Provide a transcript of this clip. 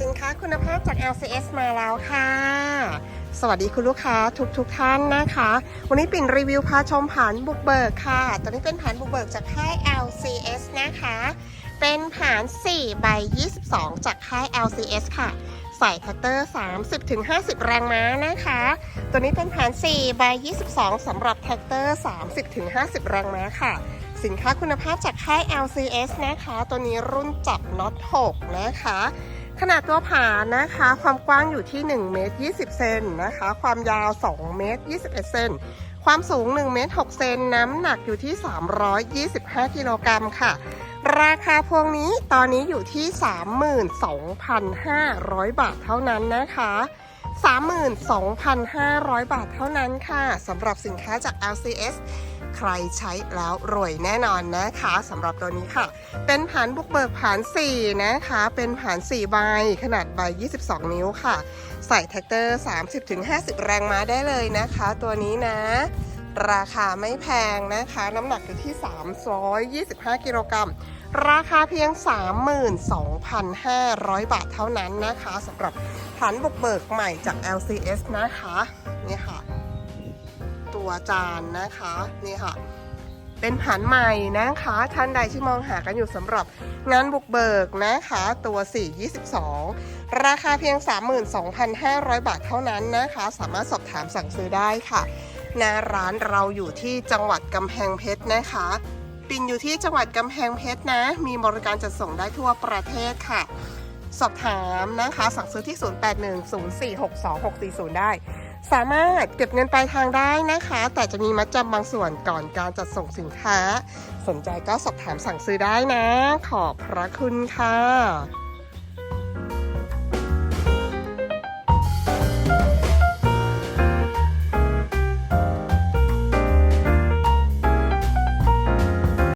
สินค้าคุณภาพจาก LCS มาแล้วค่ะ สวัสดีคุณลูกค้าทุกทุกๆท่านนะคะ วันนี้ปิ่นรีวิวพาชมผานบุกเบิกค่ะตอนนี้เป็นผานบุกเบิกจากค่าย LCS นะคะ เป็นผาน4ใบ 22 จากค่าย LCS ค่ะใส่แท็กเตอร์ 30-50 แรงม้านะคะ ตัวนี้เป็นผาน4ใบ22 สำหรับแท็กเตอร์ 30-50 แรงม้าค่ะ สินค้าคุณภาพจากค่าย LCS นะคะ ตัวนี้รุ่นจับน็อต 6 นะคะ ขนาดตัวผานะคะ ความกว้างอยู่ที่1เมตร20เซนนะคะ ความยาว2เมตร21เซนความสูง1เมตร6เซนน้ำหนักอยู่ที่ 325กิโลกรัมค่ะ ราคาพวงนี้ตอนนี้อยู่ที่ 32,500 บาทเท่านั้นนะคะ 32,500 บาทเท่านั้นค่ะสำหรับสินค้าจาก LCS ใครใช้แล้วรวยแน่นอนนะคะสำหรับตัวนี้ค่ะ เป็นผานบุกเบิกผาน4นะคะ เป็นผาน4ใบขนาดใบ 22 นิ้วค่ะ ใส่แท็กเตอร์ 30-50 แรงม้าได้เลยนะคะ ตัวนี้นะราคาไม่แพงนะคะ น้ำหนักอยู่ที่ 325 กิโลกรัม ราคาเพียง 32,500 บาทเท่านั้นนะคะสำหรับผันบุกเบิกใหม่จาก LCS นะคะ นี่ค่ะ ตัวจานนะคะนี่ค่ะ เป็นผันใหม่นะคะท่านใดที่มองหากันอยู่สำหรับงานบุกเบิกนะคะ ตัว 422 ราคาเพียง 32,500 บาทเท่านั้นนะคะ สามารถสอบถามสั่งซื้อได้ค่ะหน้าร้านเราอยู่ที่จังหวัดกำแพงเพชรนะคะปิ่นอยู่ที่จังหวัดกำแพงเพชรนะ มีบริการจัดส่งได้ทั่วประเทศค่ะ สอบถามนะคะ สั่งซื้อที่ 0810462640 ได้ สามารถเก็บเงินปลายทางได้นะคะ แต่จะมีมัดจำบางส่วนก่อนการจัดส่งสินค้า สนใจก็สอบถามสั่งซื้อได้นะ ขอบพระคุณค่ะ